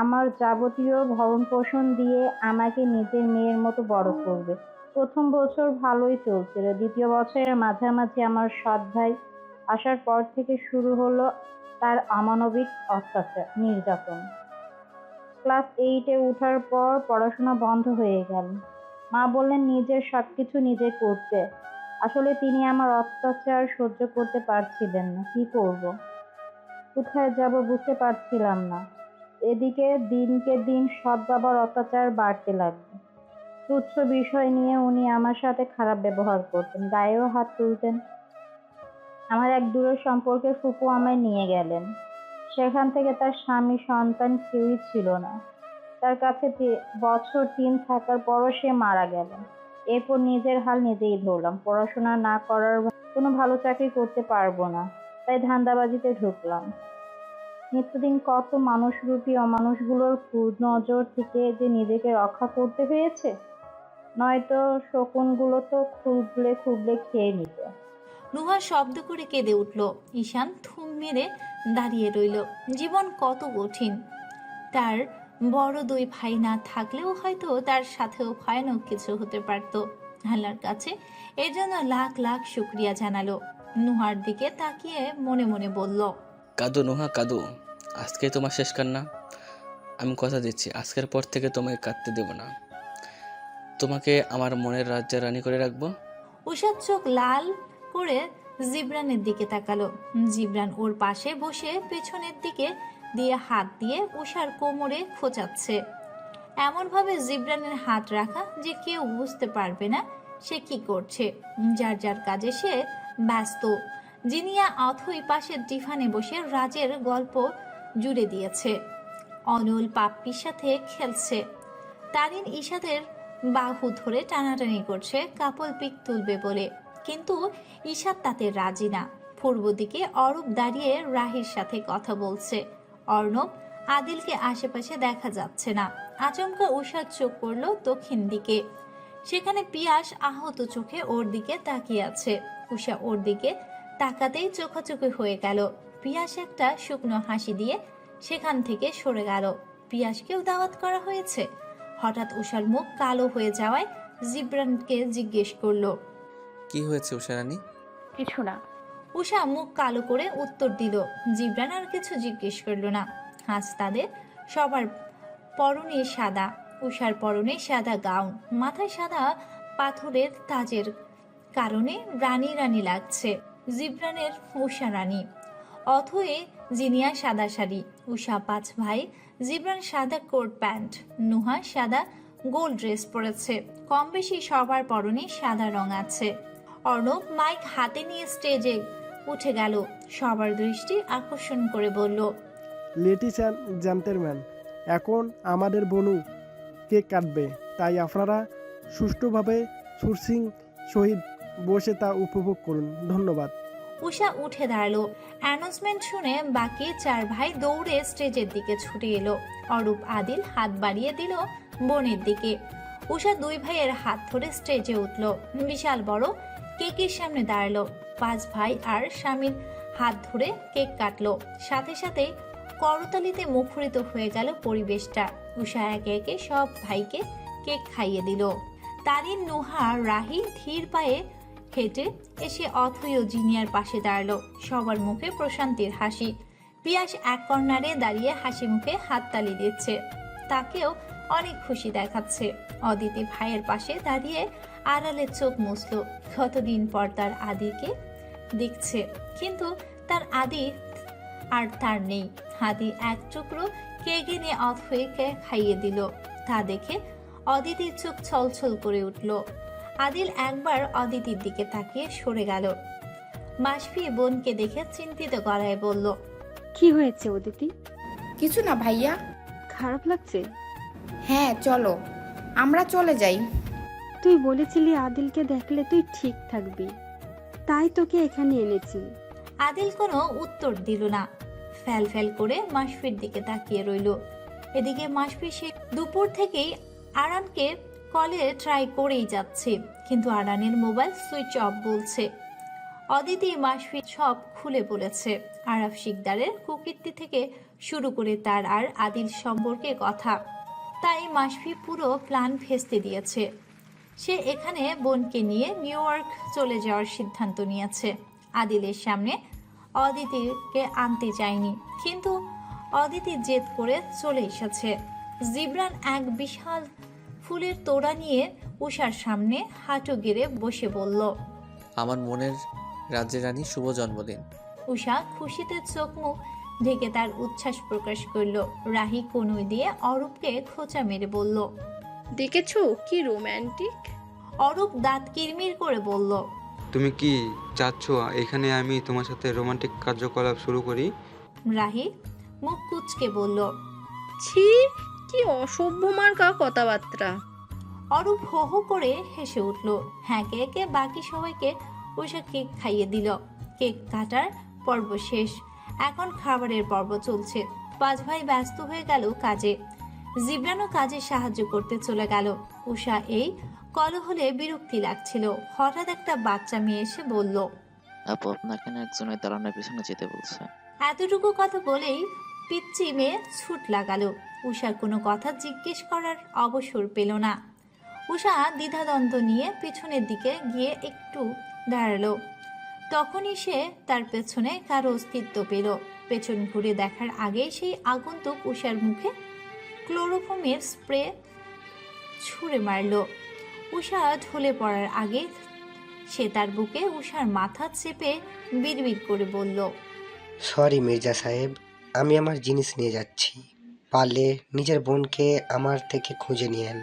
আমার যাবতীয় ভরণ পোষণ দিয়ে আমাকে নিজের মেয়ের মতো বড় করবে। প্রথম বছর ভালোই চলছিল, দ্বিতীয় বছরের মাঝামাঝি আমার সৎ ভাই আসার পর থেকে শুরু হলো তার অমানবিক অত্যাচার, নির্যাতন। ক্লাস এইটে ওঠার পর পড়াশোনা বন্ধ হয়ে গেল। মা বললেন, নিজের সবকিছু নিজে করতে। আসলে তিনি আমার অত্যাচার সহ্য করতে পারছিলেন না। কি করব? কোথায় যাব বুঝতে পারছিলাম না। এদিকে দিনকে দিন সৎ বাবার অত্যাচার বাড়তে লাগবে তুচ্ছ বিষয় নিয়ে উনি আমার সাথে খারাপ ব্যবহার করতেন, গায়েও হাত তুলতেন। আমার এক দূরের সম্পর্কে ফুপু আমায় নিয়ে গেলেন। সেখান থেকে তার স্বামী, সন্তান কেউই ছিল না। তার কাছে বছর তিন থাকার পরও সে মারা গেল এরপর নিজের হাল নিজেই ধরলাম। পড়াশোনা না করার কোনো ভালো চাকরি করতে পারব না। তাই ধান্দাবাজিতে ঢুকলাম। নিত্যদিন কত মানুষ মানুষরূপী অমানুষগুলোর নজর থেকে যে নিজেকে রক্ষা করতে পেরেছে? নয়তো শকুনগুলো তো খুবলে খুবলে খেয়ে নিত। নুহা শব্দ করে কেঁদে উঠল। ঈশান থুম মেরে দাঁড়িয়ে রইল। জীবন কত কঠিন। তার বড় দুই ভাই না থাকলেও হয়তো তার সাথেও ভয়ানক কিছু হতে পারত। আল্লাহর কাছে এর জন্য লাখ লাখ শুক্রিয়া জানালো। নুহার দিকে তাকিয়ে মনে মনে বলল কাঁদো নোহা কাঁদো। আজকে তোমার শেষ কান্না। আমি কথা দিচ্ছি, আজকের পর থেকে তোমাকে কাঁদতে দেব না। তোমাকে আমার মনের রাজ্যে রানী করে রাখব। উষার চোখ লাল করে জিবরানের দিকে তাকালো। জিবরান ওর পাশে বসে পেছনের দিকে দিয়ে হাত দিয়ে উষার কোমরে খোঁচাচ্ছে। এমনভাবে জিবরানের হাত রাখা যে কেউ বুঝতে পারবে না সে কি করছে। যার যার কাজে সে ব্যস্ত। জিনিয়া অথই পাশের টিফানে বসে রাজের গল্প জুড়ে দিয়েছে। অনল পাপ্পির সাথে খেলছে। তারিন ঈশাদের বাহু ধরে টানাটানি করছে, কাপল পিক তুলবে বলে। কিন্তু ঈশাদ তাতে রাজি না। পূর্ব দিকে অরূপ দাঁড়িয়ে রাহির সাথে কথা বলছে। অর্ণব, আদিলকে আশেপাশে দেখা যাচ্ছে না। আচমকা উষার চোখ পড়ল দক্ষিণ দিকে। সেখানে পিয়াস আহত চোখে ওর দিকে তাকিয়ে আছে। উষা ওর দিকে তাকাতেই চোখাচোখি হয়ে গেল। পিয়াস একটা শুকনো হাসি দিয়ে সেখান থেকে সরে গেল। পিয়াসকেও দাওয়াত করা হয়েছে। হঠাৎ উষার মুখ কালো হয়ে যাওয়ায় জিব্রানকে জিজ্ঞেস করল কি হয়েছে উষারানী? কিছু না। উষা মুখ কালো করে উত্তর দিল জিব্রান আর কিছু জিজ্ঞেস করল না। হাস তাদের সবার পরনে সাদা উষার পরনে সাদা গাউন মাথায় সাদা পাথরের তাজের কারণে রানী রানী লাগছে জিব্রানের উষা রানী। অথয়ে জিনিয়া সাদা শাড়ি, উষা পাঁচ ভাই, জিব্রান সাদা কোট প্যান্ট, নুহা সাদা গোল ড্রেস পরেছে। কম বেশি সবার পরনে সাদা রং আছে। অর্ণব মাইক হাতে নিয়ে স্টেজে উঠে গেল। সবার দৃষ্টি আকর্ষণ করে বলল লেডিস অ্যান্ড জেন্টেলম্যান, এখন আমাদের বনু কেক কাটবে? তাই আপনারা সুষ্ঠুভাবে সুরসিং সহিত বসে তা উপভোগ করুন। ধন্যবাদ। উষা উঠে দাঁড়াল। অ্যানাউন্সমেন্ট শুনে বাকি চার ভাই দৌড়ে স্টেজের দিকে ছুটে এলো। অরূপ, আদিল হাত বাড়িয়ে দিল বোনের দিকে। উষা দুই ভাইয়ের হাত ধরে স্টেজে উঠল। বিশাল বড় কেকের সামনে দাঁড়াল। পাঁচ ভাই আর স্বামীর হাত ধরে কেক কাটলো। সাথে সাথে করতালিতে মুখরিত হয়ে গেল পরিবেশটা। উষা একে একে সব ভাইকে কেক খাইয়ে দিল। তারিন, নুহা, রাহি ধীর পায়ে হেঁটে এসে অথয় জিনিয়ার পাশে দাঁড়াল। সবার মুখে প্রশান্তির হাসি। পিয়াস এক কর্নারে দাঁড়িয়ে হাসি মুখে হাততালি দিচ্ছে। তাকেও অনেক খুশি দেখাচ্ছে। অদিতি ভাইয়ের পাশে দাঁড়িয়ে আড়ালে চোখ মুছল। কতদিন পর তার আদিকে দেখছে। কিন্তু তার আদি আর তার নেই। আদি এক টুকরো কেক এনে অথয়কে খাইয়ে দিল। তা দেখে অদিতির চোখ ছলছল করে উঠল। আদিল একবার অদিতির দিকে তাকিয়ে সরে গেল। মাসফি বোনকে দেখে চিন্তিত গলায় বলল কি হয়েছে অদিতি? কিছু না ভাইয়া। খারাপ লাগছে? হ্যাঁ চলো। আমরা চলে যাই। তুই বলেছিলি আদিলকে দেখলে তুই ঠিক থাকবি। তাই তোকে এখানে এনেছি। আদিল কোনো উত্তর দিল না। ফ্যাল ফ্যাল করে মাসফির দিকে তাকিয়ে রইল। এদিকে মাসফি সে দুপুর থেকেই আরানকে কলে ট্রাই করেই যাচ্ছে, কিন্তু আরানের মোবাইল সুইচ অফ বলছে। অদিতি, মাসফি সব খুলে বলেছে। আরাফ শিকদারের কুকীর্তি থেকে শুরু করে তার আর আদিল সম্পর্কে কথা। তাই মাসফি পুরো প্ল্যান ভেস্তে দিয়েছে। সে এখানে বোনকে নিয়ে নিউ ইয়র্ক চলে যাওয়ার সিদ্ধান্ত নিয়েছে। আদিলের সামনে অদিতিকে আনতে চায়নি কিন্তু অদিতি জেদ করে চলে এসেছে। জিবরান এক বিশাল ফুলের তোড়া নিয়ে উষার সামনে হাঁটু গেড়ে বসে বলল আমার মনের রাজ্যের রানী শুভ জন্মদিন। উষা খুশিতে চোখ মুখ ঢেকে তার উচ্ছ্বাস প্রকাশ করল। রাহি কনুই দিয়ে অরূপকে খোঁচা মেরে বলল দেখেছ কি রোম্যান্টিক? অরূপ দাঁত কিরমির করে বলল তুমি কি চাচ্ছ এখানে আমি তোমার সাথে রোমান্টিক কার্যকলাপ শুরু করি? রাহি মুখ কুচকে বলল ছি কি অসভ্য মার্কা কথাবার্তা? অরূপ হো হো করে হেসে উঠল। হ্যাঁকে একে বাকি সবাইকে উষা কেক খাইয়ে দিল। কেক কাটার পর্ব শেষ। এখন খাবারের পর্ব চলছে। পাঁচ ভাই ব্যস্ত হয়ে গেল কাজে। জিবরানও কাজে সাহায্য করতে চলে গেল। উষা এই কলহলে বিরক্তি লাগছিল। হঠাৎ একটা বাচ্চা মেয়ে এসে বলল আপু আপনাকে না একজন ওই দালানের পিছনে যেতে বলছে? এতটুকু কথা বলেই পিচ্চি মেয়ে ছুট লাগালো। উষার কোনো কথা জিজ্ঞেস করার অবসর পেল না। উষা দ্বিধাদ্বন্দ্ব নিয়ে পিছনের দিকে গিয়ে একটু দাঁড়াল। তখনই সে তার পেছনে কারও অস্তিত্ব পেল। পেছন ঘুরে দেখার আগেই সেই আগন্তুক উষার মুখে ক্লোরোফোমের স্প্রে ছুঁড়ে মারলো। উষা ঢলে পড়ার আগে সে তার বুকে উষার মাথা চেপে বিড়বিড় করে বলল সরি মির্জা সাহেব আমি আমার জিনিস নিয়ে যাচ্ছি। পারলে নিজের বোনকে আমার থেকে খুঁজে নিয়েন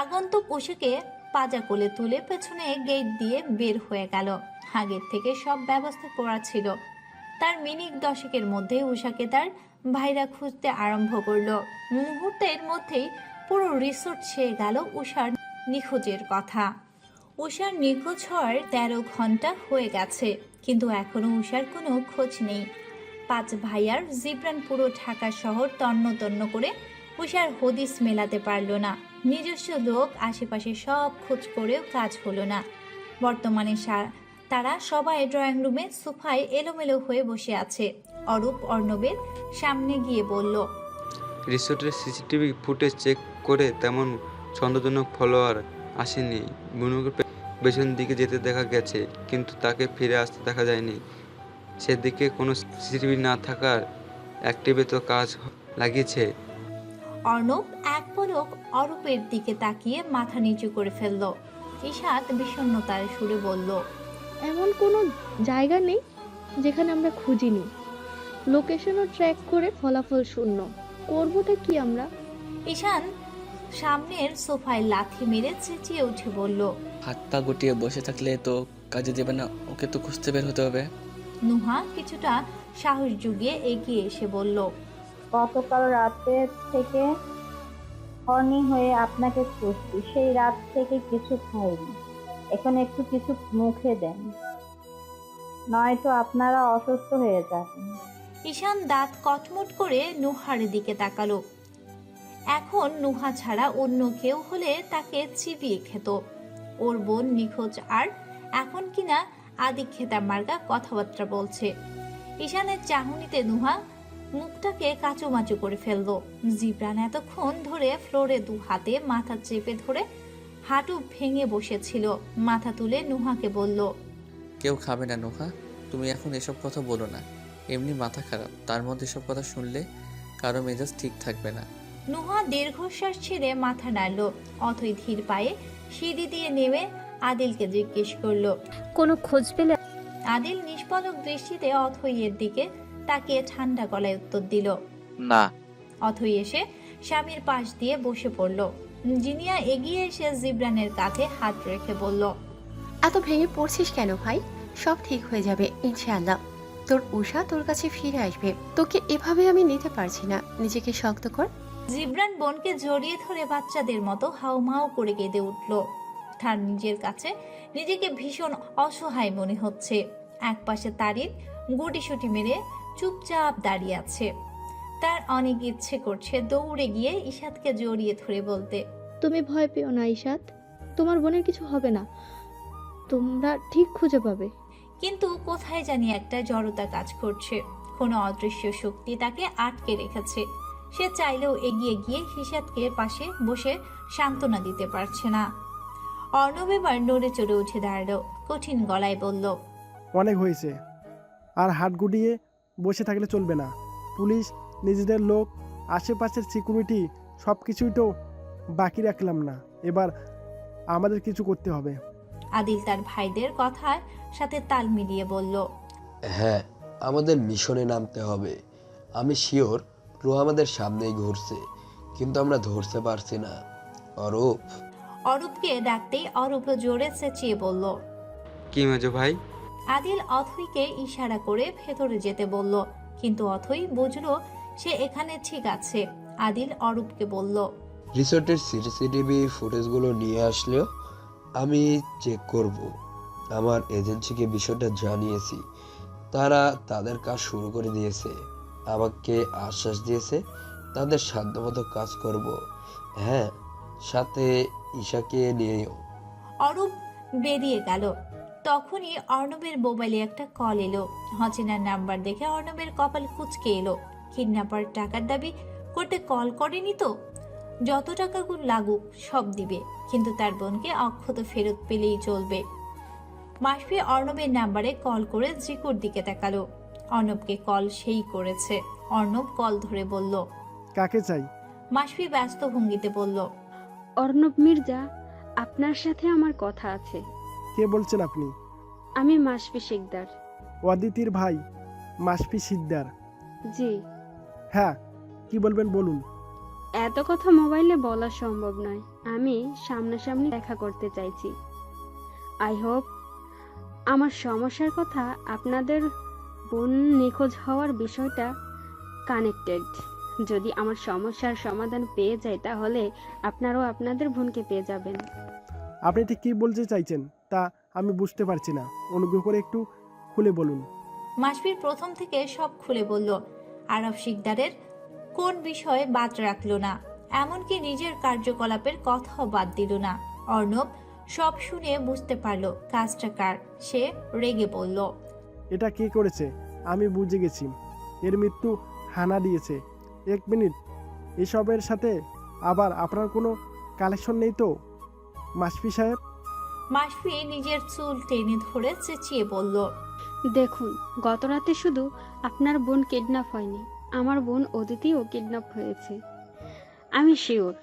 আগন্তুক উষাকে পাজা কোলে তুলে পেছনে গেট দিয়ে বের হয়ে গেল। আগের থেকে সব ব্যবস্থা করা ছিল। তার মিনিট দশকের মধ্যে উষাকে তার ভাইরা খুঁজতে আরম্ভ করল। মুহূর্তের মধ্যেই পুরো রিসোর্ট ছেয়ে গেল উষার নিখোঁজের কথা। উষার নিখোঁজ হওয়ার তেরো ঘণ্টা হয়ে গেছে, কিন্তু এখনও উষার কোনো খোঁজ নেই। পাঁচ ভাইয়ার জিব্রান পুরো ঢাকা শহর তন্ন তন্ন করে উষার হদিস মেলাতে পারল না। নিজস্ব লোক, আশেপাশে সব খোঁজ করেও কাজ হলো না। বর্তমানে তারা সবাই ড্রয়িং রুমে সোফায় এলোমেলো হয়ে বসে আছে। অরূপ অর্ণবের সামনে গিয়ে বলল, রিসোর্টের সিসিটিভি ফুটেজ চেক করে তেমন সন্দেহজনক ফলোয়ার আসেনি। বুনুকে পেছন দিকে যেতে দেখা গেছে, কিন্তু তাকে ফিরে আসতে দেখা যায়নি। সেদিকে কোনো সিসিটিভি না থাকার অ্যাক্টিভে তো কাজ লাগিয়েছে। অর্ণব এক পলক অরূপের দিকে তাকিয়ে মাথা নিচু করে ফেলল। ঈশাত বিষণ্ণতার সুরে বলল এমন কোনো জায়গা নেই যেখানে আমরা খুঁজিনি। লোকেশনও ট্র্যাক করে ফলাফল শূন্য। করবোটা কি আমরা? ঈশান সামনের সোফায় লাথি মেরে চেঁচিয়ে উঠে বলল হাত পা গুটিয়ে বসে থাকলে তো কাজে দেবে না ওকে তো খুঁজতে বের হতে হবে। নুহা কিছুটা সাহস জুগিয়ে এগিয়ে এসে বলল গতকাল রাতে থেকে হর্নি হয়ে আপনাকে খুঁজছি। সেই রাত থেকে কিছু খাইনি। এখন একটু কিছু মুখে দেন। নয়তো আপনারা অসুস্থ হয়ে যাবেন। ঈশান দাঁত কটমট করে নুহার দিকে তাকালো। এখন নুহা ছাড়া অন্য কেউ হলে তাকে চিবিয়ে খেত। ওর বোন নিখোঁজ আর এখন কিনা আদি খেতা মার্গা কথাবার্তা বলছে। ঈশানের চাহনিতে নুহা মুখটাকে কাচুমাচু করে ফেলল। জিব্রান এতক্ষণ ধরে ফ্লোরে দু হাতে মাথা চেপে ধরে হাঁটু ভেঙে বসেছিল। মাথা তুলে নুহাকে বলল কেউ খাবে না নোহা তুমি এখন এসব কথা বলো না। এমনি মাথা খারাপ তার মধ্যে এসব কথা শুনলে কারও মেজাজ ঠিক থাকবে না। নুহা দীর্ঘশ্বাস ছেড়ে মাথা নাড়ল অথই ধীর পায়ে সিঁড়ি দিয়ে নেমে আদিলকে জিজ্ঞেস করল। কোনো খোঁজ পেলে? আদিল নিষ্পলক দৃষ্টিতে অথইয়ের দিকে তাকিয়ে ঠান্ডা গলায় উত্তর দিল না। অথই এসে স্বামীর পাশ দিয়ে বসে পড়ল। জিনিয়া এগিয়ে এসে জিব্রানের কাঁধে হাত রেখে বলল এত ভেঙে পড়ছিস কেন ভাই? সব ঠিক হয়ে যাবে ইনশাআল্লাহ। তোর উষা তোর কাছে ফিরে আসবে। তোকে এভাবে আমি নিতে পারছি না। নিজেকে শক্ত কর। জিব্রান বোনকে জড়িয়ে ধরে বাচ্চাদের মতো হাউমাউ করে কেঁদে উঠল। তার নিজের কাছে নিজেকে ভীষণ অসহায় মনে হচ্ছে। একপাশে তারিন গুটিসুটি মেরে চুপচাপ দাঁড়িয়ে আছে। তার অনেক ইচ্ছে করছে দৌড়ে গিয়ে ইশাদকে জড়িয়ে ধরে বলতে। তুমি ভয় পেও না ঈশাত তোমার বোনের কিছু হবে না। তোমরা ঠিক খুঁজে পাবে। কিন্তু কোথায় জানি একটা জড়তা কাজ করছে। কোনো অদৃশ্য শক্তি তাকে আটকে রেখেছে। সে চাইলেও এগিয়ে গিয়ে হিসাদকে পাশে বসে সান্ত্বনা দিতে পারছে না। অর্ণব এবার নড়ে চড়ে উঠে দাঁড়াল কঠিন গলায় বলল অনেক হয়েছে। আর হাত গুটিয়ে বসে থাকলে চলবে না। পুলিশ নিজেদের লোক আশেপাশের সিকিউরিটি সব কিছুই তো বাকি রাখলাম না। এবার আমাদের কিছু করতে হবে। আদিল তার ভাইদের কথার সাথে তাল মিলিয়ে বলল হ্যাঁ আমাদের মিশনে নামতে হবে। আমি শিওর ক্রু আমাদের সামনেই ঘুরছে কিন্তু আমরা ধরতে পারছি না। অরূপ। অরূপকে ডাকতেই অরূপ জোরে চেঁচিয়ে বলল কি মেজো ভাই? আদিল অথইকে ইশারা করে ভেতরে যেতে বলল কিন্তু অথই বুঝলো সে এখানে ঠিক আছে। আদিল অরূপকে বলল রিসোর্টের সিসিটিভি ফুটেজগুলো নিয়ে আসলেও আমি চেক করব। আমার এজেন্সিকে বিষয়টা জানিয়েছি। তারা তাদের কাজ শুরু করে দিয়েছে। আমাকে আশ্বাস দিয়েছে তাদের সাধ্যমতো কাজ করব। হ্যাঁ সাথে ঈশাকে নিয়েও অরূপ বেরিয়ে গেল। তখনই অর্ণবের মোবাইলে একটা কল এলো। হচিনার নাম্বার দেখে অর্ণবের কপাল কুচকে এলো। কিডন্যাপার টাকার দাবি করতে কল করেনি তো? যত টাকা গুণ লাগুক সব দিবে। কিন্তু তার বোনকে অক্ষত ফেরত পেলেই চলবে। মাসফি অর্ণবের নাম্বারে কল করে জিকুর দিকে তাকালো। অর্ণবকে কল সেই করেছে। অর্ণব কল ধরে বলল কাকে চাই? মাসফি ব্যস্ত ভঙ্গিতে বলল অর্ণব মির্জা আপনার সাথে আমার কথা আছে। কে বলছেন আপনি? আমি মাসফি শিকদার। অদিতির ভাই মাসফি সিকদার জি। হ্যাঁ কি বলবেন বলুন। এত কথা মোবাইলে বলা সম্ভব নয়। আমি সামনাসামনি দেখা করতে চাইছি। আই হোপ আমার সমস্যার কথা আপনাদের বোন নিখোঁজ হওয়ার বিষয়টা কানেক্টেড যদি আমার সমস্যার সমাধান পেয়ে যায় তাহলে আপনারাও আপনাদের বোনকে পেয়ে যাবেন। আপনি ঠিক কী বলতে চাইছেন তা আমি বুঝতে পারছি না। অনুগ্রহ করে একটু খুলে বলুন। মাসফির প্রথম থেকে সব খুলে বলল আরব শিকদারের কোন বিষয়ে বাদ রাখল না? এমনকি নিজের কার্যকলাপের কথাও বাদ দিল না। অর্ণব সব শুনে বুঝতে পারল কাজটা কার? সে রেগে বলল এটা কে করেছে? আমি বুঝে গেছি। এর মৃত্যু হানা দিয়েছে। এক মিনিট। এসবের সাথে আবার আপনার কোনো কালেকশন নেই তো? মাসফি সাহেব? মাসফি নিজের চুল টেনে ধরে চেঁচিয়ে বলল দেখুন গত রাতে শুধু আপনার বোন কিডন্যাপ হয়নি আমার বোন অদিতিও কিডন্যাপ হয়েছে। আমি শিওর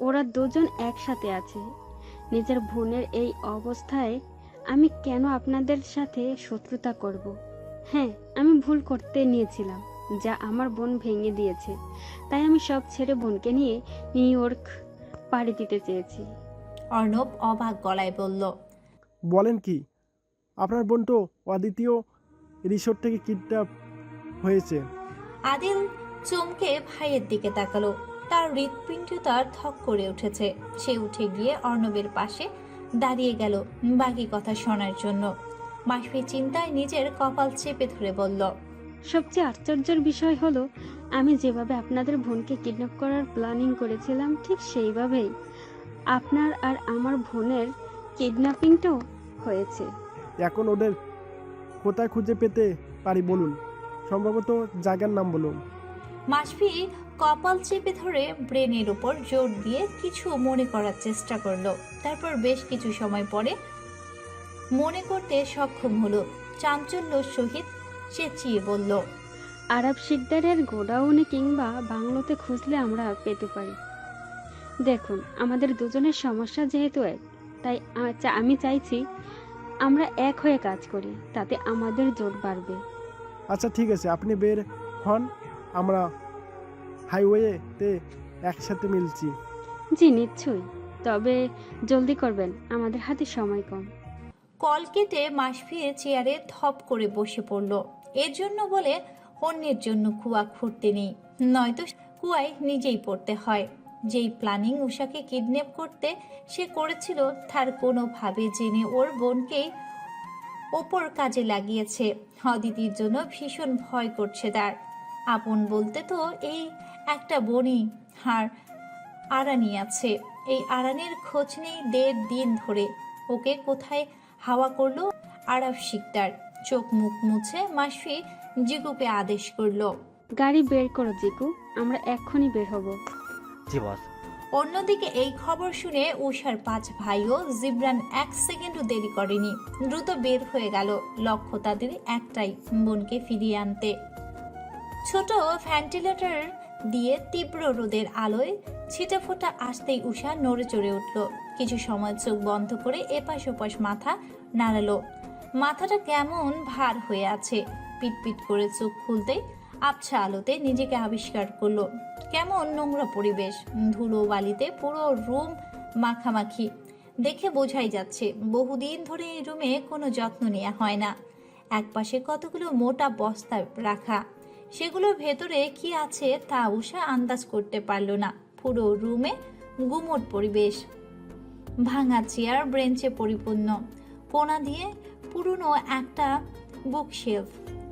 ওরা দুজন একসাথে আছে। নিজের বোনের এই অবস্থায় আমি কেন আপনাদের সাথে শত্রুতা করব? হ্যাঁ আমি ভুল করতে নিয়েছিলাম। যা আমার বোন ভেঙে দিয়েছে। তাই আমি সব ছেড়ে বোনকে নিয়ে নিউ ইয়র্ক পাড়ি দিতে চেয়েছি। অর্ণব অবাক গলায় বলল বলেন কি আপনার বোন তো অদ্বিতীয় রিসোর্ট থেকে কিডন্যাপ হয়েছে। আদিল চমকে ভাইয়ের দিকে তাকালো। তার হৃৎপিণ্ড তার থক করে উঠেছে। সে উঠে গিয়ে অর্ণবের পাশে দাঁড়িয়ে গেল বাকি কথা শোনার জন্য। মাসফি চিন্তায় নিজের কপাল চেপে ধরে বলল সবচেয়ে আশ্চর্যের বিষয় হলো আমি যেভাবে আপনাদের বোনকে কিডন্যাপ করার প্ল্যানিং করেছিলাম ঠিক সেইভাবেই আপনার আর আমার বোনের কিডন্যাপিংটাও হয়েছে। এখন ওদের কোথায় খুঁজে পেতে পারি বলুন? সম্ভবত জায়গার নাম বলুন। মাসফি কপাল চেপে ধরে ব্রেনের উপর জোর দিয়ে কিছু মনে করার চেষ্টা করল। তারপর বেশ কিছু সময় পরে মনে করতে সক্ষম হলো চাঞ্চল্য সহিত চেঁচিয়ে বলল আরব শিকদারের গোডাউনে কিংবা বাংলোতে খুঁজলে আমরা পেতে পারি। দেখুন আমাদের দুজনের সমস্যা যেহেতু এক তাই চা- আমি চাইছি আমরা এক হয়ে কাজ করি তাতে আমাদের জোট বাড়বে। আচ্ছা ঠিক আছে আপনি বের হন আমরা হাইওয়েতে একসাথে মিলছি। জি নিশ্চয়ই তবে জলদি করবেন আমাদের হাতে সময় কম। কল কেটে মাসফির চেয়ারে থপ করে বসে পড়ল। এর জন্য বলে অন্যের জন্য কুয়া খুঁড়তে নেই। নয়তো কুয়ায় নিজেই পড়তে হয়। যেই প্ল্যানিং উষাকে কিডন্যাপ করতে সে করেছিল, তার কোনোভাবে জেনে ওর বোনকেই ওপর কাজে লাগিয়েছে। অদিতির জন্য ভীষণ ভয় করছে তার। আপন বলতে তো এই একটা বনি আর আরানি আছে। এই আরানির খোঁজ নেই দেড় দিন ধরে। ওকে কোথায় হাওয়া করল? আরাফ শিকদার। চোখ মুখ মুছে মাসফি জিকুকে আদেশ করল। গাড়ি বের করো জিকু। আমরা এক্ষুনি বের হব। জি বস। অন্যদিকে এই খবর শুনে উষার পাঁচ ভাইও জিব্রান এক সেকেন্ডও দেরি করেনি। দ্রুত বের হয়ে গেল লক্ষ্য তাদের একটাই বোনকে ফিরিয়ে আনতে। ছোট ভেন্টিলেটর দিয়ে তীব্র রোদের আলোয় ছিটেফোঁটা আসতেই উষা নড়ে চড়ে উঠল। কিছু সময় চোখ বন্ধ করে এপাশ ওপাশ মাথা নাড়ালো। মাথাটা কেমন ভার হয়ে আছে। পিটপিট করে চোখ খুলতেই আবছা আলোতে নিজেকে আবিষ্কার করল। কেমন নোংরা পরিবেশ, ধুলো বালিতে পুরো রুম মাখামাখি। দেখে বোঝাই যাচ্ছে, বহুদিন ধরে এই রুমে কোনো যত্ন নেওয়া হয় না। একপাশে কতগুলো মোটা বস্তা রাখা। সেগুলোর ভেতরে কি আছে তা উষা আন্দাজ করতে পারল না। পুরো রুমে গুমোট পরিবেশ। ভাঙা চেয়ার ব্রেঞ্চে পরিপূর্ণ। কোনা দিয়ে পুরনো একটা বুকশেলফ।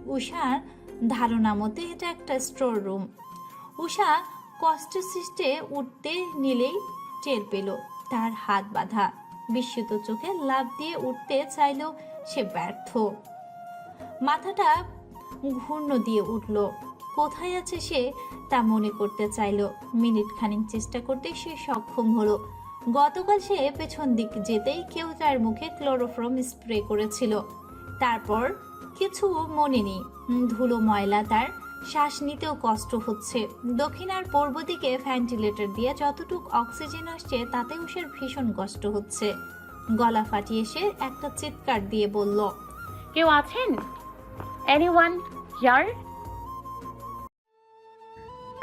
উষার ধারণা মতে এটা একটা স্টোর রুম। উষা কষ্ট সৃষ্টে উঠতে নিলেই টের পেল, তার হাত বাঁধা। বিস্মিত চোখে লাভ দিয়ে উঠতে চাইলেও সে ব্যর্থ। মাথাটা ঘূর্ণ দিয়ে উঠল। কোথায় আছে সে তা মনে করতে চাইল। মিনিট খানিক চেষ্টা করতে সে সক্ষম হলো। গতকাল সে পেছন দিক যেতেই কেউ তার মুখে ক্লোরোফর্ম স্প্রে করেছিল। তারপর কিছু মনে নেই। ধুলো ময়লা তার শ্বাস নিতেও কষ্ট হচ্ছে। দক্ষিণ আর পূর্ব দিকে ভেন্টিলেটর দিয়ে যতটুক অক্সিজেন আসছে তাতেও সে ভীষণ কষ্ট হচ্ছে। গলা ফাটিয়ে সে একটা চিৎকার দিয়ে বলল কেউ আছেন? এনিওয়ান হিয়ার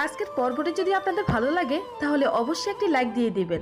আজকের পর্বটি যদি আপনাদের ভালো লাগে তাহলে অবশ্যই একটি লাইক দিয়ে দিবেন।